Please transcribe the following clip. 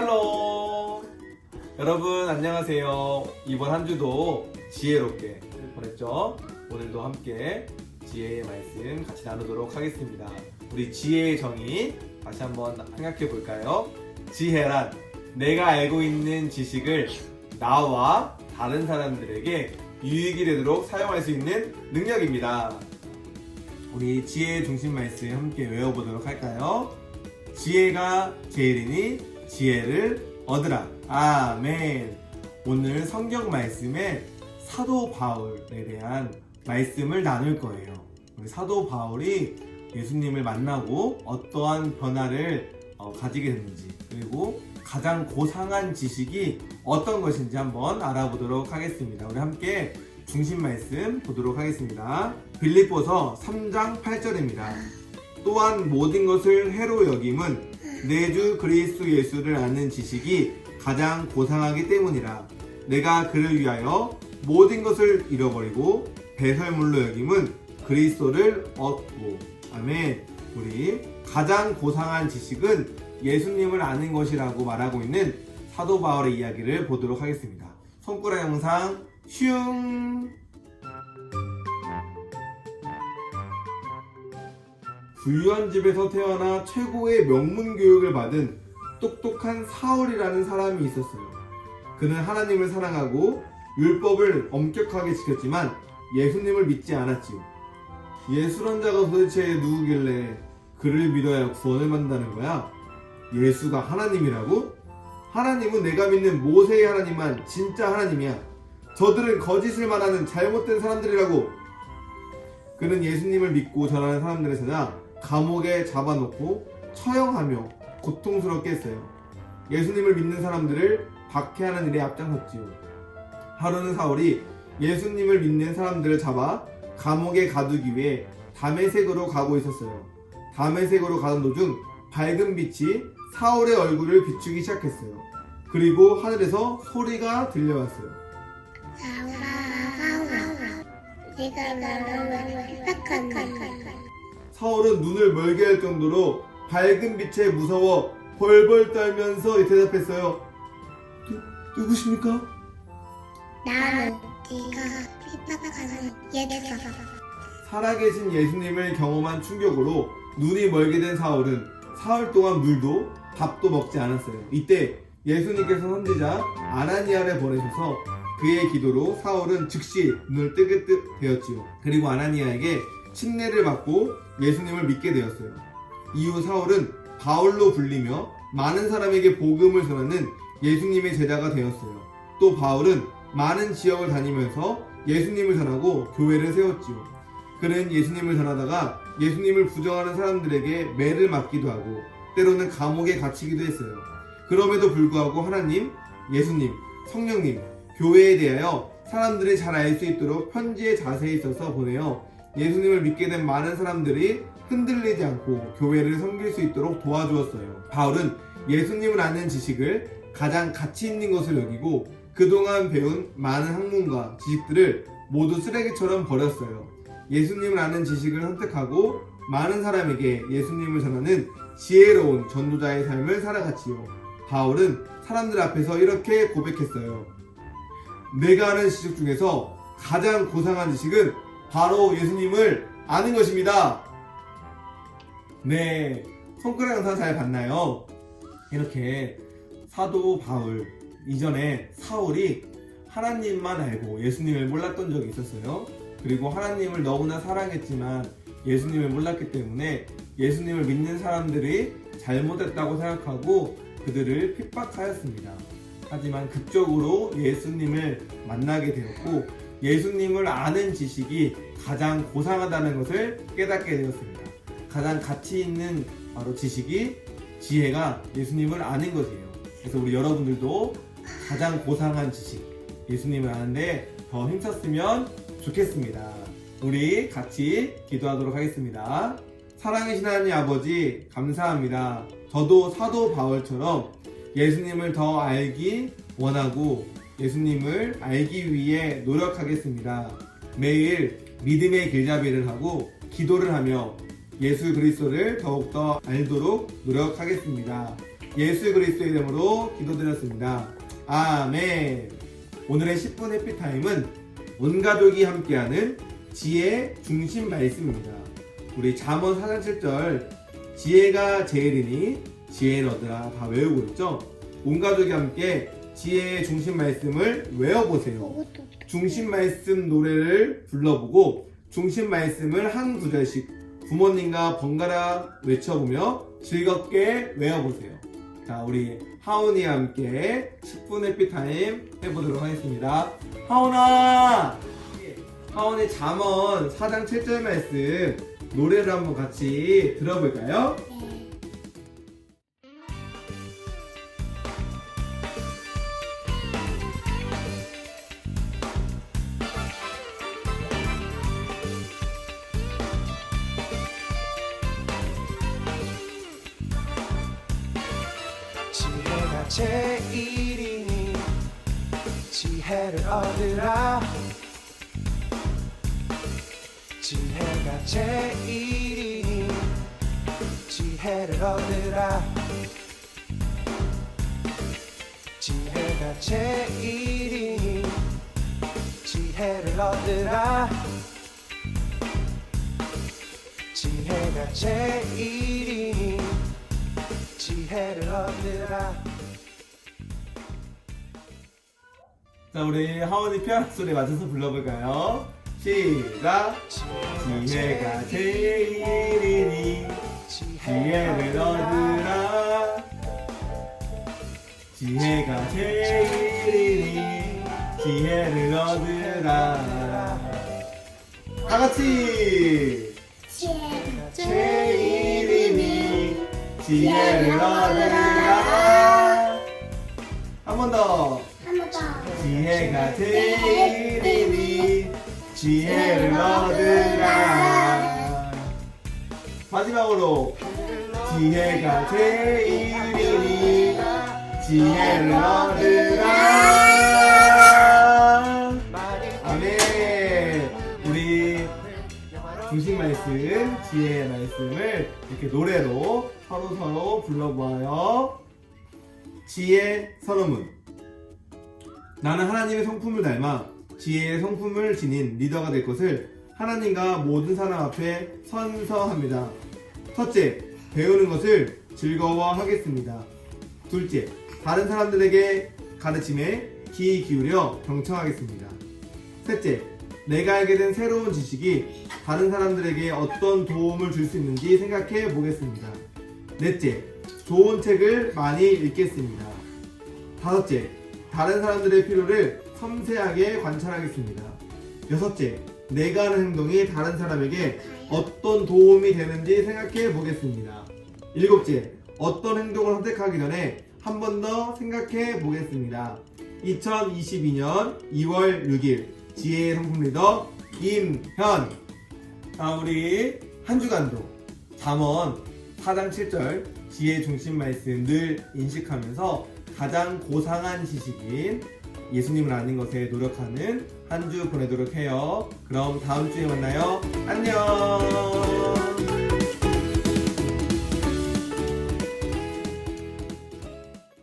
샬롬! 여러분 안녕하세요. 이번 한 주도 지혜롭게 보냈죠? 오늘도 함께 지혜의 말씀 같이 나누도록 하겠습니다. 우리 지혜의 정의 다시 한번 생각해 볼까요? 지혜란 내가 알고 있는 지식을 나와 다른 사람들에게 유익이 되도록 사용할 수 있는 능력입니다. 우리 지혜의 중심 말씀 함께 외워보도록 할까요? 지혜가 제일이니 지혜를 얻으라. 아멘. 오늘 성경 말씀에 사도 바울에 대한 말씀을 나눌 거예요. 우리 사도 바울이 예수님을 만나고 어떠한 변화를 어, 가지게 됐는지 그리고 가장 고상한 지식이 어떤 것인지 한번 알아보도록 하겠습니다. 우리 함께 중심 말씀 보도록 하겠습니다. 빌립보서 3장 8절입니다. 또한 모든 것을 해로 여김은 내주 그리스도 예수를 아는 지식이 가장 고상하기 때문이라 내가 그를 위하여 모든 것을 잃어버리고 배설물로 여김은 그리스도를 얻고. 아멘. 우리 가장 고상한 지식은 예수님을 아는 것이라고 말하고 있는 사도 바울의 이야기를 보도록 하겠습니다. 손가락 영상 슝 부유한 집에서 태어나 최고의 명문 교육을 받은 똑똑한 사울이라는 사람이 있었어요. 그는 하나님을 사랑하고 율법을 엄격하게 지켰지만 예수님을 믿지 않았지요. 예수란 자가 도대체 누구길래 그를 믿어야 구원을 받는다는 거야? 예수가 하나님이라고? 하나님은 내가 믿는 모세의 하나님만 진짜 하나님이야. 저들은 거짓을 말하는 잘못된 사람들이라고. 그는 예수님을 믿고 전하는 사람들을 찾아 감옥에 잡아놓고 처형하며 고통스럽게 했어요. 예수님을 믿는 사람들을 박해하는 일에 앞장섰지요. 하루는 사울이 예수님을 믿는 사람들을 잡아 감옥에 가두기 위해 담에색으로 가고 있었어요. 담에색으로 가는 도중 밝은 빛이 사울의 얼굴을 비추기 시작했어요. 그리고 하늘에서 소리가 들려왔어요. 사울아, 사울아, 네가 나를 왜 핍박하니? 사울은 눈을 멀게 할 정도로 밝은 빛에 무서워 벌벌 떨면서 대답했어요. 누, 누구십니까? 나는 네가 핍박하는 예배사. 살아계신 예수님을 경험한 충격으로 눈이 멀게 된 사울은 사흘 동안 물도 밥도 먹지 않았어요. 이때 예수님께서 선지자 아나니아를 보내셔서 그의 기도로 사울은 즉시 눈을 뜨게 뜨- 되었지요. 그리고 아나니아에게 침례를 받고 예수님을 믿게 되었어요. 이후 사울은 바울로 불리며 많은 사람에게 복음을 전하는 예수님의 제자가 되었어요. 또 바울은 많은 지역을 다니면서 예수님을 전하고 교회를 세웠지요. 그는 예수님을 전하다가 예수님을 부정하는 사람들에게 매를 맞기도 하고 때로는 감옥에 갇히기도 했어요. 그럼에도 불구하고 하나님, 예수님, 성령님, 교회에 대하여 사람들이 잘 알 수 있도록 편지에 자세히 써서 보내어 예수님을 믿게 된 많은 사람들이 흔들리지 않고 교회를 섬길 수 있도록 도와주었어요. 바울은 예수님을 아는 지식을 가장 가치 있는 것을 여기고 그동안 배운 많은 학문과 지식들을 모두 쓰레기처럼 버렸어요. 예수님을 아는 지식을 선택하고 많은 사람에게 예수님을 전하는 지혜로운 전도자의 삶을 살아갔지요. 바울은 사람들 앞에서 이렇게 고백했어요. 내가 아는 지식 중에서 가장 고상한 지식은 바로 예수님을 아는 것입니다. 네, 손가락 영상 잘 봤나요? 이렇게 사도 바울 이전에 사울이 하나님만 알고 예수님을 몰랐던 적이 있었어요. 그리고 하나님을 너무나 사랑했지만 예수님을 몰랐기 때문에 예수님을 믿는 사람들이 잘못했다고 생각하고 그들을 핍박하였습니다. 하지만 극적으로 예수님을 만나게 되었고 예수님을 아는 지식이 가장 고상하다는 것을 깨닫게 되었습니다. 가장 가치 있는 바로 지식이 지혜가 예수님을 아는 것이에요. 그래서 우리 여러분들도 가장 고상한 지식, 예수님을 아는데 더 힘썼으면 좋겠습니다. 우리 같이 기도하도록 하겠습니다. 사랑이신 하나님 아버지, 감사합니다. 저도 사도 바울처럼 예수님을 더 알기 원하고 예수님을 알기 위해 노력하겠습니다. 매일 믿음의 길잡이를 하고 기도를 하며 예수 그리스도를 더욱더 알도록 노력하겠습니다. 예수 그리스도의 이름으로 기도드렸습니다. 아멘. 오늘의 10분 해피타임은 온 가족이 함께하는 지혜 중심 말씀입니다. 우리 잠언 4장 7절 지혜가 제일이니 지혜를 얻으라 다 외우고 있죠? 온 가족이 함께 지혜의 중심 말씀을 외워보세요. 중심 말씀 노래를 불러보고 중심 말씀을 한 구절씩 부모님과 번갈아 외쳐보며 즐겁게 외워보세요. 자, 우리 하온이와 함께 10분 해피타임 해보도록 하겠습니다. 하온아! 하온의 잠언 4장 7절 말씀 노래를 한번 같이 들어볼까요? 지혜가 제일이니 지혜를 얻으라. 지혜가 제일이니 지혜를 얻으라. 지혜가 제일이니 지혜를 얻으라. 지혜가 제일이니 지혜를 얻으라 자, 우리 하온이 피아노 소리 맞춰서 불러볼까요? 시작! 지혜가 제일이니 지혜를 얻으라. 지혜가 제일이니 지혜를 얻으라. 다 같이! 지혜가 제일이니 지혜를 얻으라. 한 번 더. 한번 더. 지혜가 제일이니 지혜를 얻으라. 마지막으로. 지혜가 제일이니 지혜를 얻으라. 아멘. 우리 중심 말씀 지혜의 말씀을 이렇게 노래로 서로 서로 불러보아요 지혜 선언문 나는 하나님의 성품을 닮아 지혜의 성품을 지닌 리더가 될 것을 하나님과 모든 사람 앞에 선서합니다. 첫째, 배우는 것을 즐거워하겠습니다. 둘째, 다른 사람들에게 가르침에 귀 기울여 경청하겠습니다. 셋째, 내가 알게 된 새로운 지식이 다른 사람들에게 어떤 도움을 줄 수 있는지 생각해 보겠습니다. 넷째, 좋은 책을 많이 읽겠습니다. 다섯째, 다른 사람들의 필요를 섬세하게 관찰하겠습니다. 여섯째, 내가 하는 행동이 다른 사람에게 어떤 도움이 되는지 생각해 보겠습니다. 일곱째, 어떤 행동을 선택하기 전에 한 번 더 생각해 보겠습니다. 2022년 2월 6일 지혜의 성품 리더 임현 아, 우리 한 주간도 잠언 4장 7절 지혜 중심 말씀 늘 인식하면서 가장 고상한 지식인 예수님을 아는 것에 노력하는 한 주 보내도록 해요. 그럼 다음 주에 만나요. 안녕.